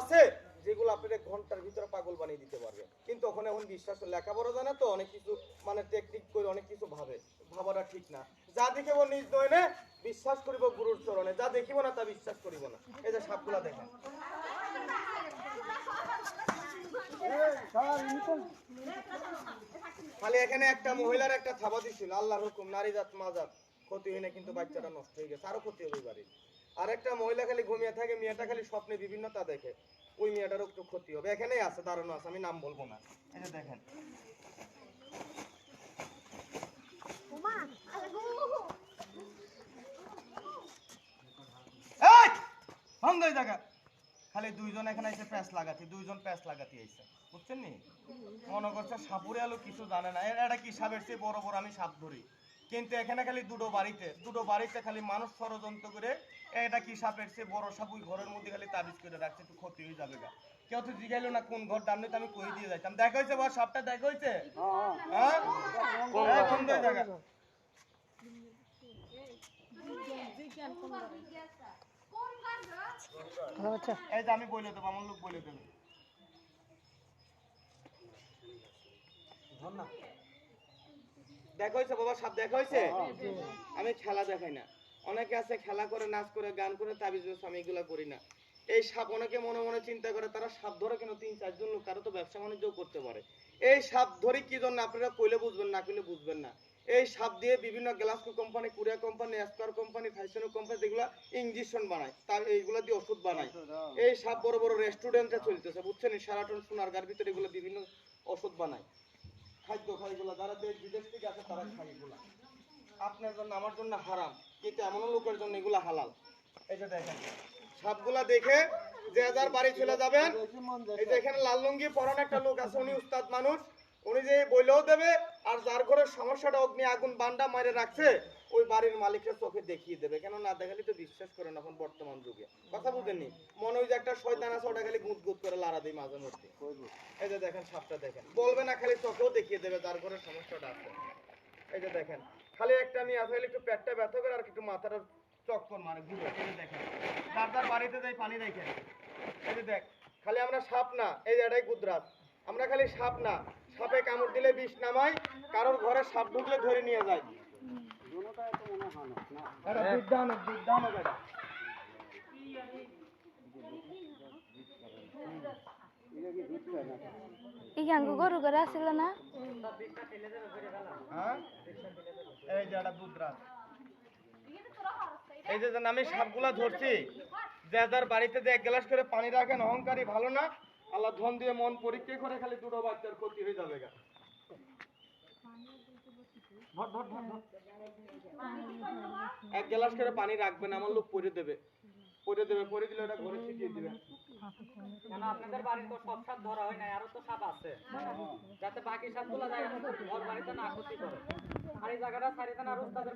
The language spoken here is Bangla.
আছে যেগুলো আপনাদের ঘণ্টার ভিতরে পাগল বানিয়ে দিতে পারবে কিন্তু ওখানে এখন বিশ্বাস লেখাপড়া জানে তো, অনেক কিছু মানে টেকনিক করে অনেক কিছু ভাবে। ভাবাটা ঠিক না। যা দেখিব নিজ নয়নে বিশ্বাস করিব গুরুর চরণে। যা দেখিব না তা বিশ্বাস করিব না। এই যে সাপগুলা দেখেন। খালি এখানে একটা মহিলার একটা থাবা দিছিল। আল্লাহর হুকুম, নারী জাত মাজাত ক্ষতি হয় কিন্তু বাচ্চাটা নষ্ট হয়ে গেছে। আরও ক্ষতি হবে বাড়ির আর একটা মহিলা খালি ঘুমিয়ে থাকে মেয়েটা খালি স্বপ্নে বিভিন্নতা দেখে। ওই মেয়েটারও একটু ক্ষতি হবে। এখানেই আছে দাঁড়ানো আছে আমি নাম বলব না। যে দেখেন। বন্ধ হয়ে। খালি দুইজন এখানে এসে প্যাঁচ লাগাতে দুইজন প্যাঁচ লাগাতে আইছে বুঝছেন নি? মনে করছে সাপুরে আলো কিছু জানে না। এটা কি সাপের চেয়ে বড় বড় আমি সাপ ধরি? কিন্তু এখানে খালি দুটো বাড়িতে দুটো বাড়িতে খালি মানুষ ষড়যন্ত্র করে এটা কি সাপের চেয়ে বড় সাপ ওই ঘরের মধ্যে খালি তাবিজ করে রাখছে একটু ক্ষতি হয়ে যাবে গা। কেউ তো জিগাইলো না কোন ঘর ডামনে তো আমি কই দিয়ে যাইতাম। দেখা হয়েছে বস সাপটা দেখা হয়েছে? হ্যাঁ? এই, যে আমি বলে দেবো আমার লোক বলে দেবে। দেখা হয়েছে বাবা সাপ দেখা হয়েছে? আমি খেলা দেখাই না। অনেকে আছে খেলা করে নাচ করে গান করে তাবিজ আমি এগুলা করি না। এই সাপ অনেকে মনে মনে চিন্তা করে তারা সাপ ধরে কেন তিন চারজন লোক? তারা তো ব্যবসা বাণিজ্য করতে পারে। এই সাপ ধরে কি জন্য? আপনারা কইলে বুঝবেন না কইলে বুঝবেন না। এই সাপ দিয়ে বিভিন্ন গ্লাসকো কোম্পানি কুরিয়া কোম্পানি এসকার কোম্পানি ফ্যাশন কোম্পানি যেগুলো ইঞ্জেকশন বানায় তার এইগুলো দিয়ে ওষুধ বানায়। এই সাপ বড় বড় রেস্টুরেন্টে চলতেছে বুঝছেন? এই সোনার গার ভিতরে এগুলো বিভিন্ন ওষুধ বানায়। খাদ্য খায় এগুলো যারা দেশ বিদেশ থেকে আসে তারা খায় এগুলা আপনার জন্য, আমার জন্য হারাম। কিন্তু এমনও লোকের জন্য এগুলা হালাল। এই যে দেখেন সাপগুলা দেখে যে যার বাড়ি চলে যাবেন, এই যে এখানে লাল লুঙ্গি পরান একটা লোক আছে, উনি উস্তাদ মানুষ। উনি যে বইলেও দেবে আর যার ঘরের সমস্যাটা অগ্নি আগুন বান্ডা মারে রাখছে, ওই বাড়ির মালিকের চোখে দেখিয়ে দেবে। কেন না দেখালে তো বিশ্বাস করে না এখন বর্তমান যুগে। কথা বুঝেননি? মনে হয় যে একটা শয়তান আছে, ওটা খালি গুদ গুদ করে লাড়া দিই মাঝে মধ্যে। এই যে দেখেন সাপটা দেখেন। বলবে না, খালি চোখেও দেখিয়ে দেবে যার ঘরের সমস্যাটা আছে। এই যে দেখেন, খালি একটা আমি আসলে একটু পেটটা ব্যথা করে আর একটু মাথাটা চক্কর মারে। ঘুরে দেখেন, যার যার বাড়িতে যাই পানি রেখে এই যে দেখ, খালি আমরা সাপ না, এই যে এটাই গুজরাট আমরা খালি সাপ না সাপে কামড় দিলে বিষ নামাই কারোর ঘরে সাপ ঢুকলে ধরে নিয়ে যায়। এটা বিদ্যানক বিদ্যানক এটা। ই গাঙ্গু গরু করে না? হ্যাঁ? যে এই যে আমি সাপগুলা ধরছি যে যার বাড়িতে যে এক গ্লাস করে পানি রাখেন অহংকারী ভালো না? আল্লাহ ধন দিয়ে মন পরীক্ষা করে খালি দুটো বাচ্চার ক্ষতি হয়ে যাবে গা। এক গ্লাস করে পানি রাখবেন, আমার লোক পরে দেবে। পরে দেবে, পরে দিলে ওটা ঘরে ছিটিয়ে দিবে। কেন আপনাদের বাড়িতে তো সব সাপ ধরা হয় না আরও তো সাপ আছে। যাতে বাকি সাপগুলো যায় ওর বাড়িতে না ক্ষতি করে। আর এই জায়গাটা সারিতে না রোজ তাদের